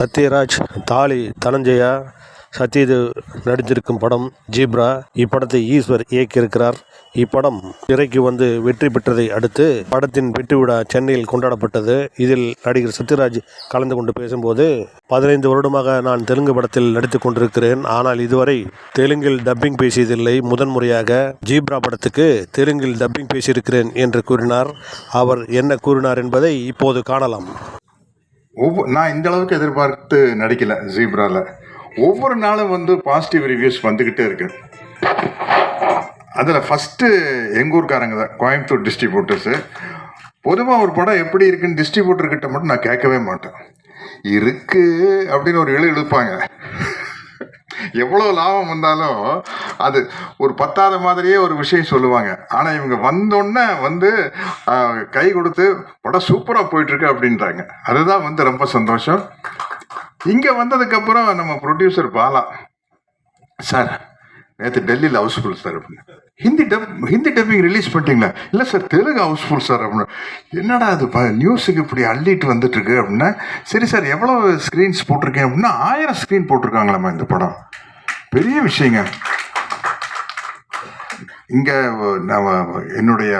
சத்யராஜ் தாலி தனஞ்சயா சத்யதேவ் நடித்திருக்கும் படம் ஜீப்ரா. இப்படத்தை ஈஸ்வர் இயக்கியிருக்கிறார். இப்படம் திரைக்கு வந்து வெற்றி பெற்றதை அடுத்து படத்தின் வெற்றி விழா சென்னையில் கொண்டாடப்பட்டது. இதில் நடிகர் சத்யராஜ் கலந்து கொண்டு பேசும்போது பதினைந்து வருடமாக நான் தெலுங்கு படத்தில் நடித்து கொண்டிருக்கிறேன். ஆனால் இதுவரை தெலுங்கில் டப்பிங் பேசியதில்லை. முதன்முறையாக ஜீப்ரா படத்துக்கு தெலுங்கில் டப்பிங் பேசியிருக்கிறேன் என்று கூறினார். அவர் என்ன கூறினார் என்பதை இப்போது காணலாம். ஒவ்வொரு நான் இந்த அளவுக்கு எதிர்பார்த்து நடிக்கல ஜீப்ரால. ஒவ்வொரு நாளும் வந்து பாசிட்டிவ் ரிவ்யூஸ் வந்துக்கிட்டே இருக்கு. அதில் ஃபஸ்ட்டு எங்கள் ஊர்க்காரங்க தான் கோயம்புத்தூர் டிஸ்ட்ரிபியூட்டர்ஸு பொதுவாக ஒரு படம் எப்படி இருக்குன்னு டிஸ்ட்ரிபியூட்டர்கிட்ட மட்டும் நான் கேட்கவே மாட்டேன். இருக்கு அப்படின்னு ஒரு இழு இழுப்பாங்க. எவ்வளோ லாபம் வந்தாலும் அது ஒரு பத்தாத மாதிரியே ஒரு விஷயம் சொல்லுவாங்க. ஆனால் இவங்க வந்தோடனே வந்து கை கொடுத்து படம் சூப்பராக போயிட்டுருக்கு அப்படின்றாங்க. அதுதான் வந்து ரொம்ப சந்தோஷம். இங்கே வந்ததுக்கப்புறம் நம்ம ப்ரொடியூசர் பாலா சார் நேற்று டெல்லியில் ஹவுஸ்ஃபுல் சார் அப்படின்னு. Hindi dub Hindi dubbing release பண்ணிட்டீங்களா? இல்லை சார் தெலுங்கு ஹவுஸ்ஃபுல் சார் அப்படின்னு. என்னடா அது ப நியூஸுக்கு இப்படி அள்ளிட்டு வந்துட்டுருக்கு அப்படின்னா. சரி சார் எவ்வளோ ஸ்க்ரீன்ஸ் போட்டிருக்கேன் அப்படின்னா ஆயிரம் ஸ்க்ரீன் போட்டிருக்காங்களாம்மா இந்த படம். பெரிய விஷயங்க. இங்கே நான் என்னுடைய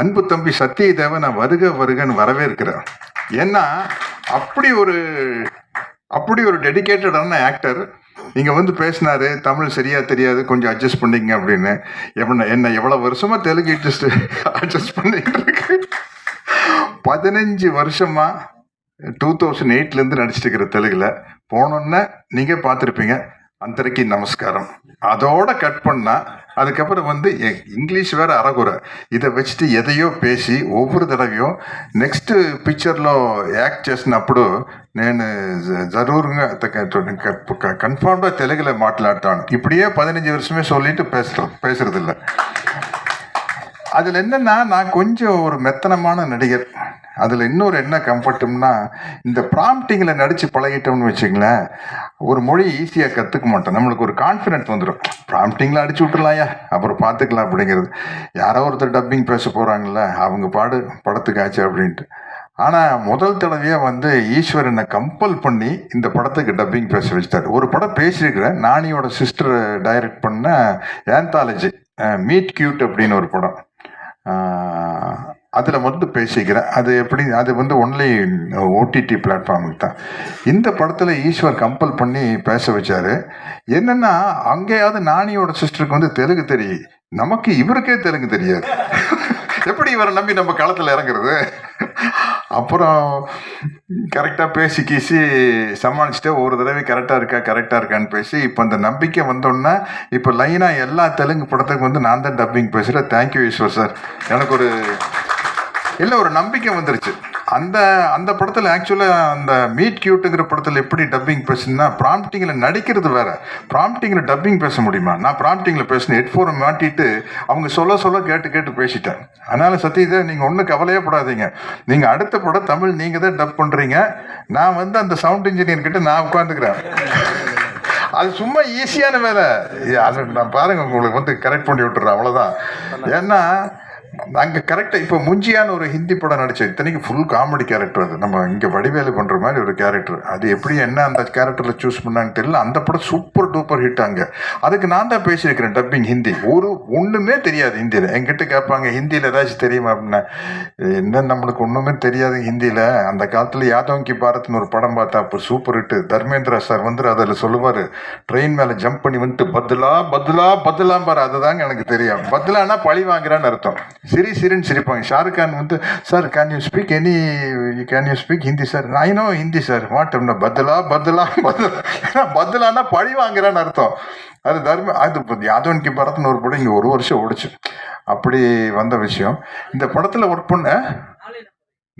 அன்பு தம்பி சத்யதேவ நான் வருக வருகன்னு வரவேற்கிறேன் ஏன்னா அப்படி ஒரு அப்படி ஒரு டெடிகேட்டடான ஆக்டர் நீங்கள் வந்து பேசினாரு தமிழ் சரியா தெரியாது கொஞ்சம் அட்ஜஸ்ட் பண்ணிங்க அப்படின்னு. எப்படின்னா என்ன எவ்வளோ வருஷமா தெலுங்கு அட்ஜஸ்ட் அட்ஜஸ்ட் பண்ணிட்டு இருக்கு. பதினஞ்சு வருஷமா டூ தௌசண்ட் எயிட்லேருந்து நடிச்சிட்டு இருக்கிற தெலுங்குல போனோன்னே நீங்கள் பார்த்துருப்பீங்க. அந்தரிக்கு நமஸ்காரம். அதோட கட் பண்ணா அதுக்கப்புறம் வந்து இங்கிலீஷ் வேற அறகுறை. இதை வச்சுட்டு எதையோ பேசி ஒவ்வொரு தடவையும் నెక్స్ట్ పిక్చర్లో యాక్ట్ చేసినప్పుడు నేను జరూరుగా కన్ఫామ్గా తెలుగులో మాట్లాడతాను இப்படியே பதினஞ்சு வருஷமே சொல்லிட்டு பேசுறோம் இல்லை அதில் என்னென்னா நான் கொஞ்சம் ஒரு மெத்தனமான நடிகர். அதில் இன்னொரு என்ன கம்ஃபர்ட்டும்னா இந்த ப்ராம்ப்டிங்கில் நடித்து பழகிட்டோம்னு வச்சுங்களேன் ஒரு மொழி ஈஸியாக கற்றுக்க மாட்டோம். நம்மளுக்கு ஒரு கான்ஃபிடென்ட் வந்துடும் ப்ராம்ப்டிங்கில் அடிச்சு விட்டுலாயா அப்புறம் பார்த்துக்கலாம் அப்படிங்கிறது. யாரோ ஒருத்தர் டப்பிங் பேச போகிறாங்கல்ல அவங்க பாடு படத்துக்காச்சு அப்படின்ட்டு. ஆனால் முதல் தடவையாக வந்து ஈஸ்வரனை கம்பல் பண்ணி இந்த படத்துக்கு டப்பிங் பேச வச்சிட்டாரு. ஒரு படம் பேசியிருக்கிறேன். நானியோட சிஸ்டர் டைரக்ட் பண்ண ஏந்தாலஜி மீட் கியூட் அப்படின்னு ஒரு படம். அதில் வந்து பேசிக்கிறேன். அது எப்படி அது வந்து ஒன்லி ஓடிடி பிளாட்ஃபார்முக்கு தான். இந்த படத்தில் ஈஸ்வர் கம்பல் பண்ணி பேச வச்சார். என்னென்னா அங்கேயாவது நானியோட சிஸ்டருக்கு வந்து தெலுங்கு தெரியும். நமக்கு இவருக்கே தெலுங்கு தெரியாது. எப்படி இவரை நம்பி நம்ம களத்தில் இறங்குறது? அப்புறம் கரெக்டாக பேசி கீசி சமாளிச்சுட்டு ஒரு தடவை கரெக்டாக இருக்கா கரெக்டாக இருக்கான்னு பேசி இப்போ அந்த நம்பிக்கை வந்தோடனே இப்போ லைனாக எல்லா தெலுங்கு படத்துக்கும் வந்து நான் தான் டப்பிங் பேசுகிறேன் தேங்க்யூ ஈஸ்வர் சார் எனக்கு ஒரு இல்லை ஒரு நம்பிக்கை வந்துருச்சு. அந்த அந்த படத்தில் ஆக்சுவலாக அந்த மீட் கியூட்டுங்கிற படத்தில் எப்படி டப்பிங் பேசுனா ப்ராம்ப்டிங்கில் நடிக்கிறது வேற. ப்ராம்ப்டிங்கில் டப்பிங் பேச முடியுமா? நான் ப்ராம்ப்டிங்கில் பேசினேன் ஹெட்ஃபோனை மாட்டிட்டு அவங்க சொல்ல சொல்ல கேட்டு கேட்டு பேசிட்டேன். அதனால் சத்யதே நீங்கள் ஒன்றும் கவலையே படாதீங்க. நீங்கள் அடுத்த படம் தமிழ் நீங்கள் தான் டப் பண்ணுறீங்க நான் வந்து அந்த சவுண்ட் இன்ஜினியர் கிட்ட நான் உட்காந்துக்கிறேன் அது சும்மா ஈஸியான வேலை. அது நான் பாருங்க உங்களுக்கு வந்து கரெக்ட் பண்ணி விட்டுறேன் அவ்வளோதான் ஏன்னா அங்கே கரெக்டாக இப்போ முஞ்சியான்னு ஒரு ஹிந்தி படம் நடிச்சேன் இத்தனைக்கு ஃபுல் காமெடி கேரக்டர் அது. நம்ம இங்கே வடிவேலு பண்ணுற மாதிரி ஒரு கேரக்டர் அது எப்படி என்ன அந்த கேரக்டரில் சூஸ் பண்ணான்னு தெரியல. அந்த படம் சூப்பர் டூப்பர் ஹிட் அங்கே. அதுக்கு நான் தான் பேசியிருக்கிறேன் டப்பிங் ஹிந்தி. ஒரு ஒன்றுமே தெரியாது ஹிந்தியில். என்கிட்ட கேட்பாங்க ஹிந்தியில் ஏதாச்சும் தெரியுமா? அப்படின்னா என்ன நம்மளுக்கு ஒன்றுமே தெரியாது ஹிந்தியில். அந்த காலத்தில் யாதவ் கி பாரத்னு ஒரு படம் பார்த்தா அப்போ சூப்பர் ஹிட்டு தர்மேந்திரா சார் வந்து அதில் சொல்லுவார். ட்ரெயின் மேலே ஜம்ப் பண்ணி வந்துட்டு பதிலா பதிலா பதிலாம்பார். பாரு அதுதாங்க எனக்கு தெரியும். பதிலானா பழி வாங்குறான்னு அர்த்தம். சிரி சிரின்னு சிரிப்பாங்க. ஷாருக் கான் வந்து sir can you speak any can you speak Hindi sir I know Hindi sir what பத்துலா பத்துலா ஏன்னா பத்துலானா பழி வாங்குறான்னு அர்த்தம். அது தர்ம அது யாதவன் கி பரத்னு ஒரு படம் இங்கே ஒரு வருஷம் ஓடிச்சு. அப்படி வந்த விஷயம். இந்த படத்தில் ஒர்க் பண்ண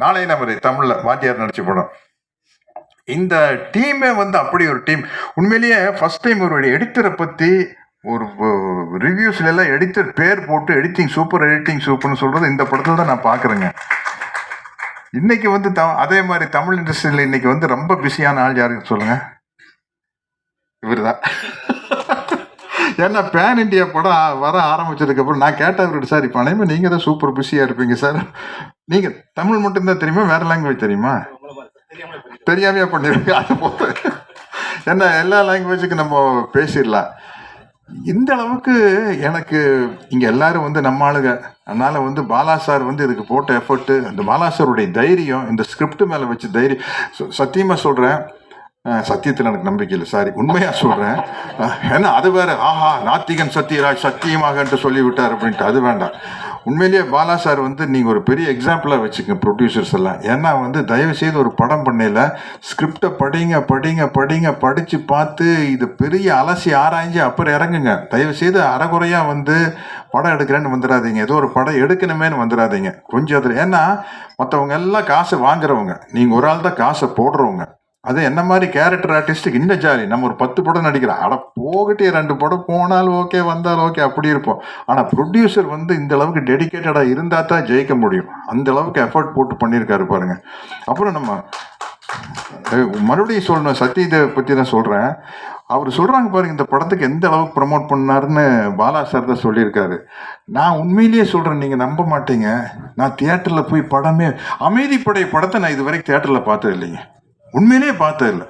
நாளை நமது தமிழில் வாத்தியார் நடிச்ச படம். இந்த டீமே வந்து அப்படி ஒரு டீம். உண்மையிலேயே ஃபர்ஸ்ட் டைம் ஒரு எடிட்டரை பற்றி ஒரு ரிவ்யூஸ்ல எல்லாம் எடிட்டர் பேர் போட்டு எடிட்டிங் சூப்பர் எடிட்டிங் சூப்பர்னு சொல்றது இந்த படத்துல தான் நான் பார்க்குறேங்க இன்னைக்கு வந்து த அதே மாதிரி தமிழ் இண்டஸ்ட்ரியில் இன்னைக்கு வந்து ரொம்ப பிஸியான ஆள் யாருன்னு சொல்லுங்க. இவர் தான் ஏன்னா பேன் இண்டியா படம் வர ஆரம்பிச்சதுக்கப்புறம் நான் கேட்டவர் சார் இப்போ அனைவரும் நீங்கள் தான் சூப்பர் பிஸியாக இருப்பீங்க சார். நீங்கள் தமிழ் மட்டும்தான் தெரியுமா? வேறு லாங்குவேஜ் தெரியுமா? தெரியாமையா பண்ணிருக்க அது போது ஏன்னா எல்லா லாங்குவேஜுக்கும் நம்ம பேசிடலாம். இந்த அளவுக்கு எனக்கு இங்க எல்லாரும் வந்து நம்ம ஆளுங்க அதனால வந்து பாலா சார் வந்து இதுக்கு போட்ட எஃபர்ட் அந்த பாலா சாருடைய தைரியம் இந்த ஸ்கிரிப்ட் மேல வச்ச தைரியம் சத்தியமா சொல்றேன் சத்தியத்தில் எனக்கு நம்பிக்கை இல்லை. சாரி உண்மையாக சொல்கிறேன் ஏன்னா அது வேற ஆஹா நாத்திகன் சத்யராஜ் சத்தியமாகன்ட்டு சொல்லிவிட்டார் அப்படின்ட்டு அது வேண்டாம். உண்மையிலேயே பாலா சார் வந்து நீங்கள் ஒரு பெரிய எக்ஸாம்பிளாக வச்சுக்கங்க ப்ரொடியூசர்ஸ் எல்லாம். ஏன்னா வந்து தயவு செய்து ஒரு படம் பண்ணையில் ஸ்கிரிப்டை படிங்க படிங்க படிங்க படித்து பார்த்து இது பெரிய அலசி ஆராய்ஞ்சு அப்புறம் இறங்குங்க. தயவு செய்து அறகுறையா வந்து படம் எடுக்கிறேன்னு வந்துடாதீங்க ஏதோ ஒரு படம் எடுக்கணுமேன்னு வந்துடாதீங்க கொஞ்சம் அதில் ஏன்னா மற்றவங்க எல்லாம் காசு வாங்குறவங்க. நீங்கள் ஒரு ஆள் தான் காசை போடுறவங்க. அது என்ன மாதிரி கேரக்டர் ஆர்டிஸ்ட்டுக்கு இன்னும் ஜாலி. நம்ம ஒரு பத்து படம் நடிக்கிறோம். அட போகட்டே ரெண்டு படம். போனாலும் ஓகே வந்தாலும் ஓகே அப்படி இருப்போம். ஆனால் ப்ரொடியூசர் வந்து இந்த அளவுக்கு டெடிக்கேட்டடாக இருந்தால் தான் ஜெயிக்க முடியும். அந்த அளவுக்கு எஃபர்ட் போட்டு பண்ணியிருக்காரு பாருங்க. அப்புறம் நம்ம மறுபடியும் சொல்லணும். சத்யதேவ் பற்றி தான் சொல்கிறேன் அவர் சொல்கிறாங்க பாருங்க இந்த படத்துக்கு எந்த அளவுக்கு ப்ரமோட் பண்ணாருன்னு பாலா சார் தான் சொல்லியிருக்காரு. நான் உண்மையிலேயே சொல்கிறேன் நீங்கள் நம்ப மாட்டீங்க. நான் தியேட்டரில் போய் படமே அமைதிப்படை படத்தை நான் இது வரைக்கும் தியேட்டரில் பார்த்தது இல்லைங்க உண்மையிலேயே பார்த்தது இல்லை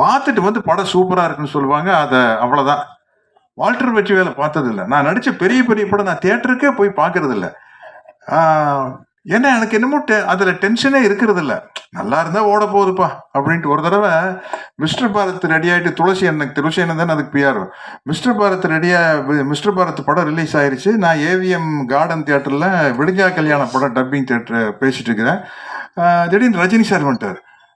பார்த்துட்டு வந்து படம் சூப்பராக இருக்குன்னு சொல்லுவாங்க அதை அவ்வளோதான் வால்டர் வெற்றி வேலை பார்த்ததில்ல. நான் நடித்த பெரிய பெரிய படம் நான் தேட்டருக்கே போய் பார்க்கறதில்ல. ஏன்னா எனக்கு என்னமோ டெ அதில் டென்ஷனே இருக்கிறது இல்லை நல்லா இருந்தால் ஓட போகுதுப்பா அப்படின்ட்டு ஒரு தடவை மிஸ்டர் பாரத் ரெடி ஆகிட்டு துளசி எனக்கு துளசி என்ன தானே அதுக்கு பிஆர் மிஸ்டர் பாரத் ரெடியாக மிஸ்டர் பாரத் படம் ரிலீஸ் ஆயிடுச்சு நான் ஏவிஎம் கார்டன் தியேட்டரில் விடுஞ்சா கல்யாண படம் டப்பிங் தேட்டர் பேசிட்டு இருக்கிறேன். திடீர்னு ரஜினி சார் வந்துட்டார்.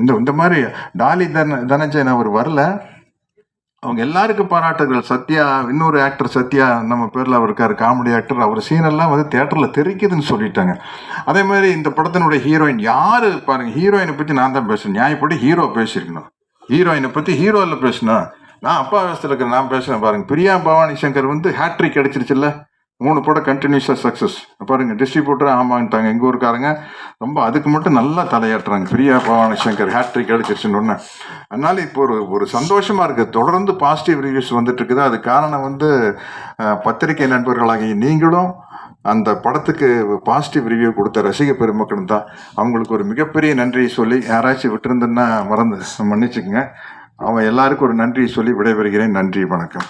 இந்த இந்த மாதிரி டாலி தன தனஞ்சயன் அவர் வரல. அவங்க எல்லாருக்கும் பாராட்டுகள். சத்யா இன்னொரு ஆக்டர் சத்யா நம்ம பேரில் அவர் இருக்கார் காமெடி ஆக்டர் அவர் சீனெல்லாம் வந்து தேட்டரில் தெரிக்குதுன்னு சொல்லிட்டாங்க. அதே மாதிரி இந்த படத்தினுடைய ஹீரோயின் யார்? பாருங்கள் ஹீரோயினை பற்றி நான் தான் பேசுகிறேன் நியாயப்படி ஹீரோ பேசியிருக்கணும் ஹீரோயினை பற்றி ஹீரோவில் பேசணும் நான் அப்பா வயசுல இருக்கிற நான் பேசுகிறேன் பாருங்கள் பிரியா பவானி சங்கர் வந்து ஹேட்ரிக் கிடச்சிருச்சுல்ல மூணு படம் கண்டினியூஸாக சக்ஸஸ் பாருங்க டிஸ்ட்ரிபியூட்டர் ஆமாங்கிட்டாங்க எங்கள் ஊருக்காரங்க ரொம்ப அதுக்கு மட்டும் நல்லா தலையாட்டுறாங்க. ஃப்ரீயாக பவானி சங்கர் ஹேட்ரிக் அடிச்சிருச்சுன்னு ஒன்று அதனால இப்போ ஒரு ஒரு சந்தோஷமாக இருக்குது தொடர்ந்து பாசிட்டிவ் ரிவ்யூஸ் வந்துட்டு இருக்குது. அது காரணம் வந்து பத்திரிகை நண்பர்களாகிய நீங்களும் அந்த படத்துக்கு பாசிட்டிவ் ரிவ்யூ கொடுத்த ரசிக பெருமக்களும் தான். அவங்களுக்கு ஒரு மிகப்பெரிய நன்றியை சொல்லி யாராச்சும் விட்டுருந்தேன்னா மறந்து மன்னிச்சுக்கோங்க. அவன் எல்லாருக்கும் ஒரு நன்றியை சொல்லி விடைபெறுகிறேன். நன்றி வணக்கம்.